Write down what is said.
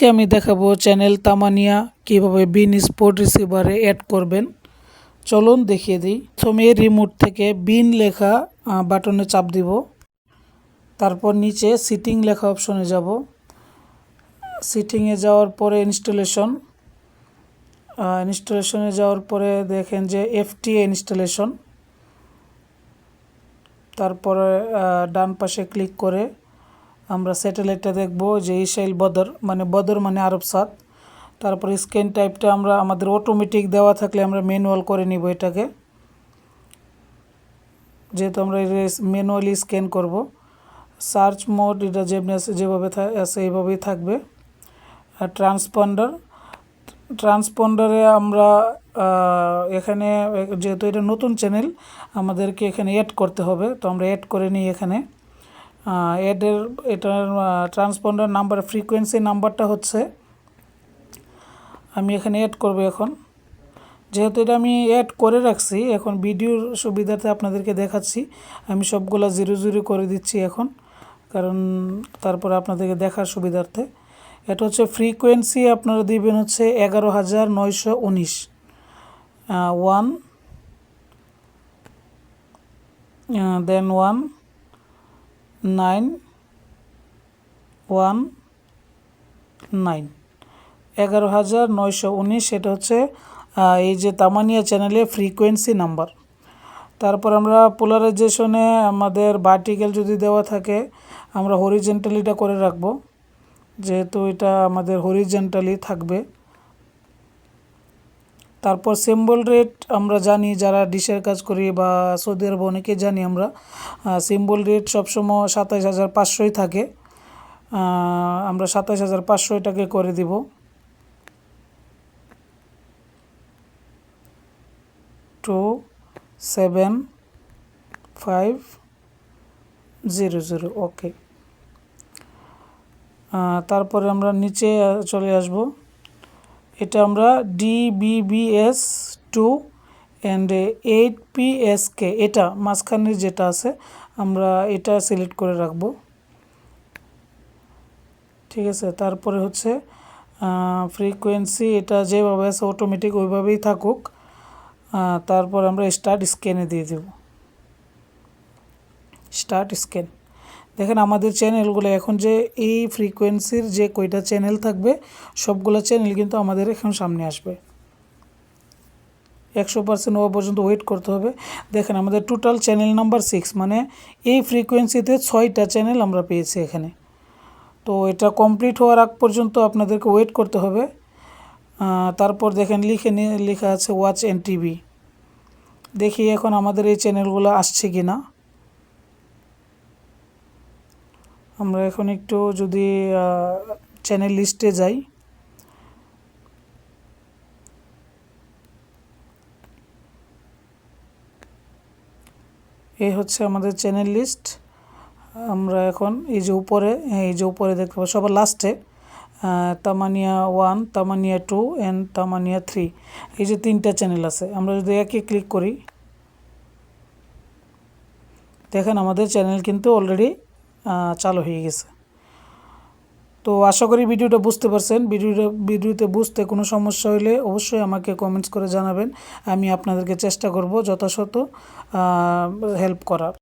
আজকে আমি দেখাবো চ্যানেল তামানিয়া, কীভাবে বিন স্পোর্ট রিসিভারে অ্যাড করবেন। চলুন দেখিয়ে দিই। প্রথমে রিমোট থেকে বিন লেখা বাটনে চাপ দিব। তারপর নিচে সিটিং লেখা অপশনে যাব। সিটিংয়ে যাওয়ার পরে ইনস্টলেশন ইনস্টলেশনে যাওয়ার পরে দেখেন যে এফটিএ ইনস্টলেশন তারপরে ডান পাশে ক্লিক করে আমরা স্যাটেলাইটটা দেখব যে ইসাইল বদর মানে বদর মানে আরব সাত তারপরে স্ক্যান টাইপটা আমরা, আমাদের অটোমেটিক দেওয়া থাকলে আমরা ম্যানুয়াল করে নিব এটাকে। যেহেতু আমরা ম্যানুয়ালি স্ক্যান করব। সার্চ মোড এটা যেমনি আছে, যেভাবে আছে এইভাবেই থাকবে। আর ট্রান্সপন্ডার ট্রান্সপন্ডারে আমরা এখানে, যেহেতু এটা নতুন চ্যানেল আমাদেরকে এখানে অ্যাড করতে হবে। তো আমরা অ্যাড করে নিই এখানে। অ্যাডের এটার ট্রান্সপন্ডার নাম্বার ফ্রিকোয়েন্সি নাম্বারটা হচ্ছে, আমি এখানে অ্যাড করব এখন। যেহেতু এটা আমি অ্যাড করে রাখছি, এখন ভিডিওর সুবিধাতে আপনাদেরকে দেখাচ্ছি, আমি সবগুলা জিরো জিরো করে দিচ্ছি এখন, কারণ তারপর আপনাদেরকে দেখার সুবিধার্থে। এটা হচ্ছে ফ্রিকোয়েন্সি আপনারা দিবেন হচ্ছে এগারো হাজার নয়শো উনিশ one then one nine one nine. এগারো হাজার নয়শো উনিশ, এটা হচ্ছে এই যে তামানিয়া চ্যানেলে ফ্রিকোয়েন্সি নাম্বার তারপর আমরা পোলারাইজেশনে আমাদের ভার্টিক্যাল যদি দেওয়া থাকে, আমরা হরিজেন্টালিটা করে রাখব। যেহেতু এটা আমাদের হরিজেন্টালি থাকবে। তারপর সিম্বল রেট আমরা জানি, যারা ডিশের কাজ করি বা সৌদি আরব অনেকে জানি আমরা সিম্বল রেট সবসময় সাতাইশ হাজার পাঁচশোই থাকে। আমরা সাতাইশ হাজার পাঁচশো এটাকে করে দিব। Two, seven, five, zero zero, okay. তারপরে আমরা নিচে চলে আসব। এটা আমরা DBBS two and eight PSK এটা মাঝখানের যেটা আছে, আমরা এটা সিলেক্ট করে রাখব। ঠিক আছে, তারপরে হচ্ছে ফ্রিকোয়েন্সি এটা যেভাবে আছে অটোমেটিক ওইভাবেই থাকুক। তারপর আমরা স্টার্ট স্ক্যানে দিয়ে দেব। স্টার্ট স্ক্যান দেখেন আমাদের চ্যানেলগুলো, এখন যে এই ফ্রিকোয়েন্সির যে কয়টা চ্যানেল থাকবে, সবগুলো চ্যানেল কিন্তু আমাদের এখন সামনে আসবে। একশো পার্সেন্ট হওয়া পর্যন্ত ওয়েট করতে হবে। দেখেন আমাদের টোটাল চ্যানেল নাম্বার সিক্স মানে এই ফ্রিকোয়েন্সিতে ছয়টা চ্যানেল আমরা পেয়েছি এখানে। তো এটা কমপ্লিট হওয়ার আগ পর্যন্ত আপনাদেরকে ওয়েট করতে হবে। তারপর দেখেন লিখে নিয়ে লেখা আছে ওয়াচ এন্ড টিভি দেখি এখন আমাদের এই চ্যানেলগুলো আসছে কি না আমরা এখন একটু যদি চ্যানেল লিস্টে যাই। এই হচ্ছে আমাদের চ্যানেল লিস্ট আমরা এখন এই যে উপরে হ্যাঁ, এই যে উপরে দেখতে পাবো সবার লাস্টে Tamania one Tamania two and Tamania three এই যে তিনটা চ্যানেল আছে। আমরা যদি একে ক্লিক করি দেখেন আমাদের চ্যানেল কিন্তু অলরেডি চালু হয়ে গেছে। তো আশা করি ভিডিওটা বুঝতে পারছেন। ভিডিওটা, ভিডিওতে বুঝতে কোনো সমস্যা হলে অবশ্যই আমাকে কমেন্টস করে জানাবেন। আমি আপনাদেরকে চেষ্টা করব যথাযথ হেল্প করার।